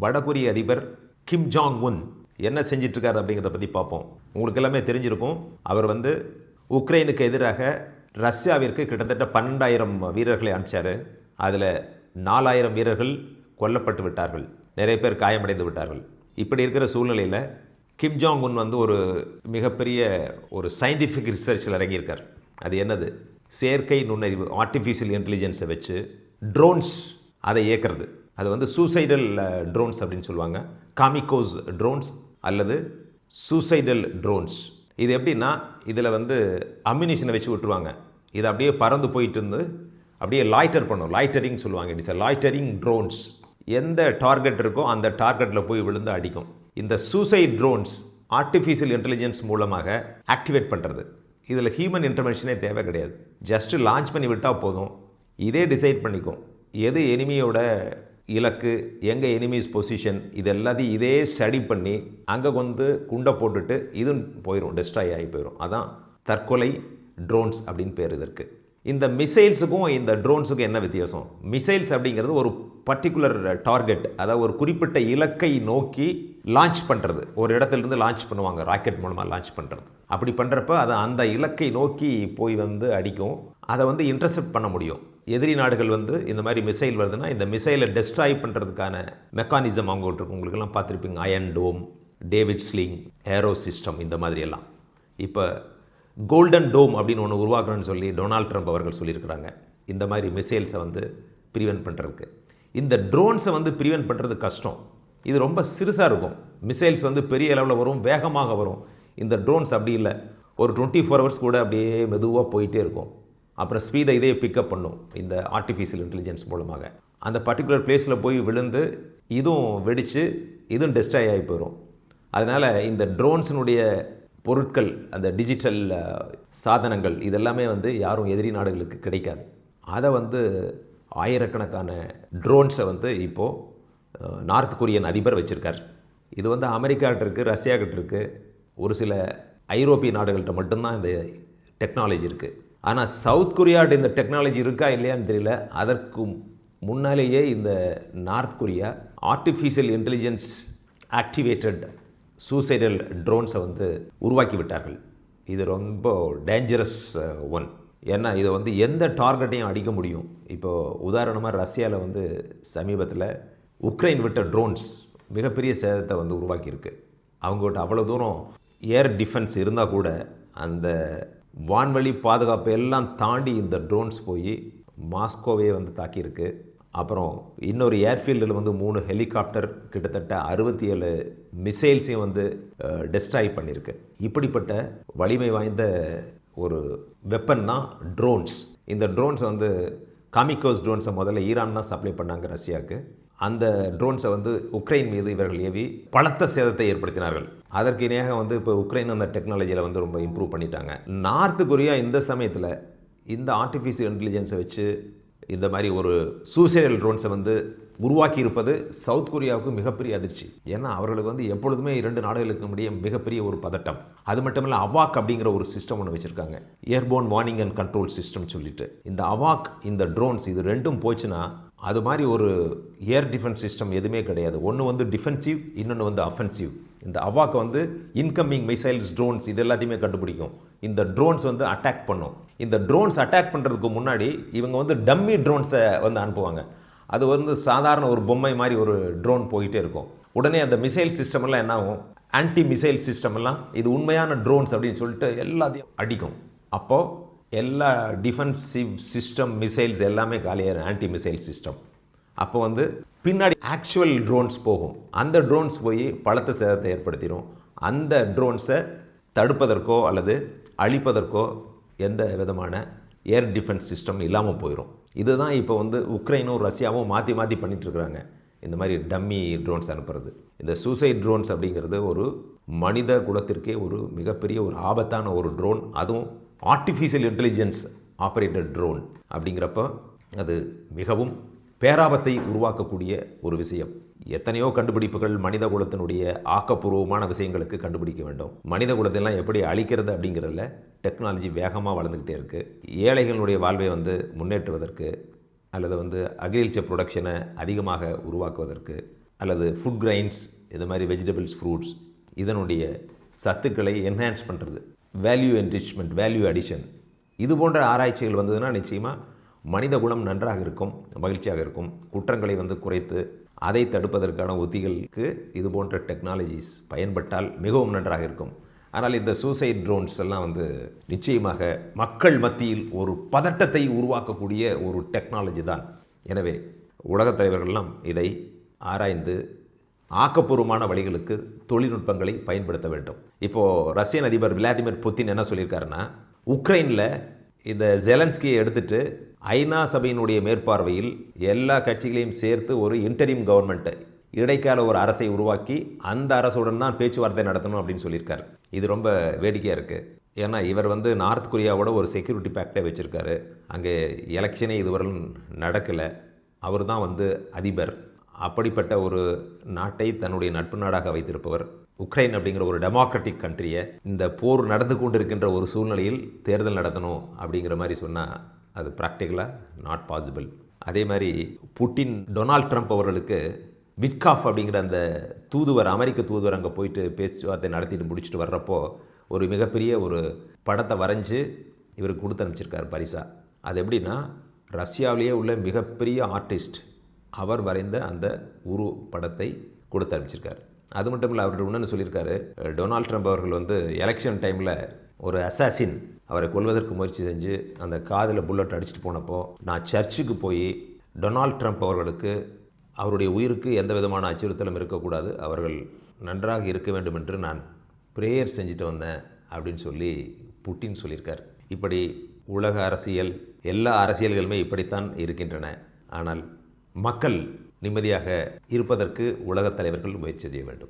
வடகொரிய அதிபர் Kim Jong Un என்ன செஞ்சிட்ருக்காரு அப்படிங்கிறத பற்றி பார்ப்போம். உங்களுக்கு எல்லாமே தெரிஞ்சிருக்கும். அவர் வந்து உக்ரைனுக்கு எதிராக ரஷ்யாவிற்கு கிட்டத்தட்ட பன்னெண்டாயிரம் வீரர்களை அனுப்பிச்சார். அதில் நாலாயிரம் வீரர்கள் கொல்லப்பட்டு விட்டார்கள். நிறைய பேர் காயமடைந்து விட்டார்கள். இப்படி இருக்கிற சூழ்நிலையில் கிம் ஜாங் உன் வந்து ஒரு மிகப்பெரிய ஒரு சயின்டிஃபிக் ரிசர்ச்சில் இறங்கியிருக்கார். அது என்னது? செயற்கை நுண்ணறிவு ஆர்டிஃபிஷியல் இன்டெலிஜென்ஸை வச்சு ட்ரோன்ஸ் அதை இயக்கிறது. அது வந்து சூசைடல் ட்ரோன்ஸ் அப்படின்னு சொல்லுவாங்க. காமிகோஸ் ட்ரோன்ஸ் அல்லது சூசைடல் ட்ரோன்ஸ் இது எப்படின்னா இதில் வந்து அம்யூனிஷனை வச்சு விட்டுருவாங்க இது அப்படியே பறந்து போயிட்டு இருந்து அப்படியே லாய்டர் பண்ணும். லாய்டரிங் சொல்லுவாங்க. இட்ஸ் அ லாய்டரிங் ட்ரோன்ஸ் எந்த டார்கெட் இருக்கோ அந்த டார்கெட்டில் போய் விழுந்து அடிக்கும். இந்த சூசைட் ட்ரோன்ஸ் ஆர்டிஃபிஷியல் இன்டெலிஜென்ஸ் மூலமாக ஆக்டிவேட் பண்ணுறது இதில் ஹியூமன் இன்டர்வென்ஷனே தேவை கிடையாது. ஜஸ்ட்டு லான்ச் பண்ணி விட்டால் போதும். இதே டிசைட் பண்ணிக்கும். எது எனிமியோட இலக்கு எங்கே எனிமீஸ் பொசிஷன் இது எல்லாத்தையும் இதே ஸ்டடி பண்ணி அங்கே வந்து குண்டை போட்டுட்டு இதுவும் போயிடும் டெஸ்ட்ராய் ஆகி போயிடும் அதான் தற்கொலை ட்ரோன்ஸ் அப்படின்னு பேர் இதற்கு. இந்த மிசைல்ஸுக்கும் இந்த ட்ரோன்ஸுக்கும் என்ன வித்தியாசம்? மிசைல்ஸ் அப்படிங்கிறது ஒரு பர்டிகுலர் டார்கெட் அதாவது ஒரு குறிப்பிட்ட இலக்கை நோக்கி லான்ச் பண்ணுறது ஒரு இடத்துலேருந்து லான்ச் பண்ணுவாங்க ராக்கெட் மூலமாக லான்ச் பண்ணுறது அப்படி பண்ணுறப்ப அதை அந்த இலக்கை நோக்கி போய் வந்து அடிக்கும். அதை வந்து இன்டர்செப்ட் பண்ண முடியும். எதிரி நாடுகள் வந்து இந்த மாதிரி மிசைல் வருதுன்னா இந்த மிசைலை டெஸ்ட்ராய் பண்ணுறதுக்கான மெக்கானிசம் அவங்க இருக்கும் உங்களுக்கெல்லாம் பார்த்துருப்பீங்க. Iron dome David sling arrow system இந்த மாதிரி எல்லாம். இப்போ கோல்டன் டோம் அப்படின்னு ஒன்று உருவாக்குறேன்னு சொல்லி டொனால்ட் ட்ரம்ப் அவர்கள் சொல்லியிருக்கிறாங்க. இந்த மாதிரி மிசைல்ஸை வந்து ப்ரிவென்ட் பண்ணுறதுக்கு இந்த ட்ரோன்ஸை வந்து ப்ரிவென்ட் பண்ணுறது கஷ்டம். இது ரொம்ப சிறுசாக இருக்கும். மிசைல்ஸ் வந்து பெரிய அளவில் வரும் வேகமாக வரும். இந்த ட்ரோன்ஸ் அப்படி இல்லை. ஒரு டுவெண்ட்டி ஃபோர் ஹவர்ஸ் கூட அப்படியே மெதுவாக போயிட்டே இருக்கும். அப்புறம் ஸ்பீடை இதே பிக்கப் பண்ணும் இந்த ஆர்டிஃபிஷியல் இன்டெலிஜென்ஸ் மூலமாக. அந்த பர்டிகுலர் பிளேஸில் போய் விழுந்து இதுவும் வெடித்து இதுவும் டெஸ்ட்ராய் ஆகி போயிடும் அதனால் இந்த ட்ரோன்ஸினுடைய பொருட்கள் அந்த டிஜிட்டல் சாதனங்கள் இதெல்லாமே வந்து யாரும் எதிரி நாடுகளுக்கு கிடைக்காது. அதை வந்து ஆயிரக்கணக்கான ட்ரோன்ஸை வந்து இப்போது நார்த் கொரியன் அதிபர் வச்சுருக்கார். இது வந்து அமெரிக்காகிட்ட இருக்குது ரஷ்யாக்கிட்ட இருக்குது ஒரு சில ஐரோப்பிய நாடுகள்கிட்ட மட்டும்தான் இந்த டெக்னாலஜி இருக்குது ஆனால் சவுத் கொரியாட்ட இந்த டெக்னாலஜி இருக்கா இல்லையான்னு தெரியல. அதற்கு முன்னாலேயே இந்த North Korea artificial intelligence activated suicidal ட்ரோன்ஸை வந்து உருவாக்கி விட்டார்கள் இது ரொம்ப டேஞ்சரஸ் ஒன் ஏன்னா இதை வந்து எந்த டார்கெட்டையும் அடிக்க முடியும். இப்போது உதாரணமாக ரஷ்யாவில் வந்து சமீபத்தில் உக்ரைன் விட்ட ட்ரோன்ஸ் மிகப்பெரிய சேதத்தை வந்து உருவாக்கியிருக்கு. அவங்ககிட்ட அவ்வளோ தூரம் ஏர் டிஃபென்ஸ் இருந்தால் கூட அந்த வான்வழி பாதுகாப்பு எல்லாம் தாண்டி இந்த ட்ரோன்ஸ் போய் மாஸ்கோவே வந்து தாக்கியிருக்கு. அப்புறம் இன்னொரு ஏர்ஃபீல்டில் வந்து மூணு ஹெலிகாப்டர் கிட்டத்தட்ட அறுபத்தி ஏழு மிசைல்ஸையும் வந்து டெஸ்ட்ராய் பண்ணியிருக்கு. இப்படிப்பட்ட வலிமை வாய்ந்த ஒரு வெப்பன் தான் ட்ரோன்ஸ் இந்த ட்ரோன்ஸ் வந்து காமிகோஸ் ட்ரோன்ஸை முதல்ல ஈரான் தான் சப்ளை பண்ணாங்க ரஷ்யாவுக்கு. அந்த ட்ரோன்ஸை வந்து உக்ரைன் மீது இவர்கள் ஏவி பலத்த சேதத்தை ஏற்படுத்தினார்கள். அதற்கு இணையாக வந்து இப்போ உக்ரைன் அந்த டெக்னாலஜியில் வந்து ரொம்ப இம்ப்ரூவ் பண்ணிட்டாங்க. நார்த்து கொரியா இந்த சமயத்தில் இந்த ஆர்டிஃபிஷியல் இன்டெலிஜென்ஸை வச்சு இந்த மாதிரி ஒரு சூசைடல் ட்ரோன்ஸை வந்து உருவாக்கி இருப்பது சவுத் கொரியாவுக்கு மிகப்பெரிய அதிர்ச்சி. ஏன்னா அவர்களுக்கு வந்து எப்பொழுதுமே இரண்டு நாடுகளுக்கு முடியும் மிகப்பெரிய ஒரு பதட்டம். அது மட்டும் இல்லை அவாக் அப்படிங்கிற ஒரு சிஸ்டம் ஒன்று வச்சுருக்காங்க. Airborne warning and control system சொல்லிட்டு. இந்த அவாக் இந்த ட்ரோன்ஸ் இது ரெண்டும் போச்சுன்னா அது மாதிரி ஒரு ஏர் டிஃபென்ஸ் சிஸ்டம் எதுவுமே கிடையாது. ஒன்று வந்து டிஃபென்சிவ் இன்னொன்று வந்து அஃபென்சிவ் இந்த அவாக் வந்து இன்கமிங் மிசைல்ஸ் ட்ரோன்ஸ் இது எல்லாத்தையுமே கண்டுபிடிக்கும். இந்த ட்ரோன்ஸ் வந்து அட்டாக் பண்ணும். இந்த ட்ரோன்ஸ் அட்டாக் பண்ணுறதுக்கு முன்னாடி இவங்க வந்து டம்மி ட்ரோன்ஸை வந்து அனுப்புவாங்க. அது வந்து சாதாரண ஒரு பொம்மை மாதிரி ஒரு ட்ரோன் போயிட்டே இருக்கும். உடனே அந்த மிசைல் சிஸ்டம் எல்லாம் என்ன ஆகும் ஆன்டி மிசைல் சிஸ்டம் எல்லாம் இது உண்மையான ட்ரோன்ஸ் அப்படின்னு சொல்லிட்டு எல்லாத்தையும் அடிக்கும். அப்போது எல்லா டிஃபென்சிவ் சிஸ்டம் மிசைல்ஸ் எல்லாமே காலியாயிரும். ஆன்டி மிசைல் சிஸ்டம் அப்போ வந்து பின்னாடி ஆக்சுவல் ட்ரோன்ஸ் போகும். அந்த ட்ரோன்ஸ் போய் பலத்த சேதத்தை ஏற்படுத்திடும் அந்த ட்ரோன்ஸை தடுப்பதற்கோ அல்லது அழிப்பதற்கோ எந்த விதமான ஏர் டிஃபென்ஸ் சிஸ்டம் இல்லாமல் போயிடும் இதுதான் இப்போ வந்து உக்ரைனும் ரஷ்யாவும் மாற்றி மாற்றி பண்ணிட்டு இருக்கிறாங்க இந்த மாதிரி டம்மி ட்ரோன்ஸ் அனுப்புறது. இந்த சூசைட் ட்ரோன்ஸ் அப்படிங்கிறது ஒரு மனித குலத்திற்கே ஒரு மிகப்பெரிய ஒரு ஆபத்தான ஒரு ட்ரோன் அதுவும் ஆர்டிஃபிஷியல் இன்டெலிஜென்ஸ் ஆப்ரேட்டட் ட்ரோன் அப்படிங்கிறப்ப அது மிகவும் பேராபத்தை உருவாக்கக்கூடிய ஒரு விஷயம். எத்தனையோ கண்டுபிடிப்புகள் மனித குலத்தினுடைய ஆக்கப்பூர்வமான விஷயங்களுக்கு கண்டுபிடிக்க வேண்டும். மனித குலத்தெல்லாம் எப்படி அழிக்கிறது அப்படிங்கிறதுல டெக்னாலஜி வேகமாக வளர்ந்துக்கிட்டே இருக்குது ஏழைகளுடைய வாழ்வை வந்து முன்னேற்றுவதற்கு அல்லது வந்து அக்ரிகல்ச்சர் ப்ரொடக்ஷனை அதிகமாக உருவாக்குவதற்கு அல்லது ஃபுட் கிரைன்ஸ் இது மாதிரி வெஜிடபிள்ஸ் ஃப்ரூட்ஸ் இதனுடைய சத்துக்களை என்ஹான்ஸ் பண்ணுறது வேல்யூ என்ரிச்மெண்ட் வேல்யூ அடிஷன் இது போன்ற ஆராய்ச்சிகள் வந்ததுன்னா நிச்சயமாக மனித குணம் நன்றாக இருக்கும் மகிழ்ச்சியாக இருக்கும் குற்றங்களை வந்து குறைத்து அதை தடுப்பதற்கான உத்திகளுக்கு இது போன்ற டெக்னாலஜிஸ் பயன்பட்டால் மிகவும் நன்றாக இருக்கும். ஆனால் இந்த சூசைட் ட்ரோன்ஸ் எல்லாம் வந்து நிச்சயமாக மக்கள் மத்தியில் ஒரு பதட்டத்தை உருவாக்கக்கூடிய ஒரு டெக்னாலஜி தான். எனவே உலகத் தலைவர்கள்லாம் இதை ஆராய்ந்து ஆக்கப்பூர்வமான வழிகளுக்கு தொழில்நுட்பங்களை பயன்படுத்த வேண்டும். இப்போது ரஷ்யன் அதிபர் விளாடிமிர் புத்தின் என்ன சொல்லியிருக்காருன்னா உக்ரைனில் இந்த ஜெலன்ஸ்கியை எடுத்துட்டு ஐநா சபையினுடைய மேற்பார்வையில் எல்லா கட்சிகளையும் சேர்த்து ஒரு இன்டரிம் கவர்மெண்ட்டை இடைக்கால ஒரு அரசை உருவாக்கி அந்த அரசுடன் தான் பேச்சுவார்த்தை நடத்தணும் அப்படின்னு சொல்லியிருக்காரு. இது ரொம்ப வேடிக்கையாக இருக்குது ஏன்னா இவர் வந்து நார்த் கொரியாவோட ஒரு செக்யூரிட்டி பேக்டே வச்சுருக்காரு. அங்கே எலெக்ஷனே இதுவரையும் நடக்கலை. அவர் தான் வந்து அதிபர். அப்படிப்பட்ட ஒரு நாட்டை தன்னுடைய நட்பு நாடாக வைத்திருப்பவர். உக்ரைன் அப்படிங்கிற ஒரு டெமோக்ராட்டிக் கண்ட்ரியை இந்த போர் நடந்து கொண்டிருக்கின்ற ஒரு சூழ்நிலையில் தேர்தல் நடத்தணும் அப்படிங்கிற மாதிரி சொன்னால் அது ப்ராக்டிக்கலாக நாட் பாசிபிள் அதே மாதிரி புட்டின் டொனால்ட் ட்ரம்ப் அவர்களுக்கு விட்காஃப் அப்படிங்கிற அந்த தூதுவர் அமெரிக்க தூதுவர் அங்கே போயிட்டு பேச்சுவார்த்தை நடத்திட்டு முடிச்சுட்டு வர்றப்போ ஒரு மிகப்பெரிய ஒரு படத்தை வரைஞ்சு இவருக்கு கொடுத்து அனுப்பிச்சிருக்காரு பரிசா. அது எப்படின்னா ரஷ்யாவிலேயே உள்ள மிகப்பெரிய ஆர்டிஸ்ட் அவர் வரைந்த அந்த உரு படத்தை கொடுத்து அனுப்பிச்சிருக்காரு. அது மட்டும் இல்லை அவர் ஒன்றுன்னு சொல்லியிருக்காரு. டொனால்ட் ட்ரம்ப் அவர்கள் வந்து எலெக்ஷன் டைமில் ஒரு அசாசின் அவரை கொல்வதற்கு முயற்சி செஞ்சு அந்த காதில் புல்லட் அடிச்சுட்டு போனப்போ நான் சர்ச்சுக்கு போய் டொனால்ட் ட்ரம்ப் அவர்களுக்கு அவருடைய உயிருக்கு எந்த விதமான அச்சுறுத்தலும் இருக்கக்கூடாது அவர்கள் நன்றாக இருக்க வேண்டும் என்று நான் ப்ரேயர் செஞ்சுட்டு வந்தேன் அப்படின்னு சொல்லி புட்டின் சொல்லியிருக்கார். இப்படி உலக அரசியல் எல்லா அரசியல்களுமே இப்படித்தான் இருக்கின்றன. ஆனால் மக்கள் நிம்மதியாக இருப்பதற்கு உலகத் தலைவர்கள் முயற்சி செய்ய வேண்டும்.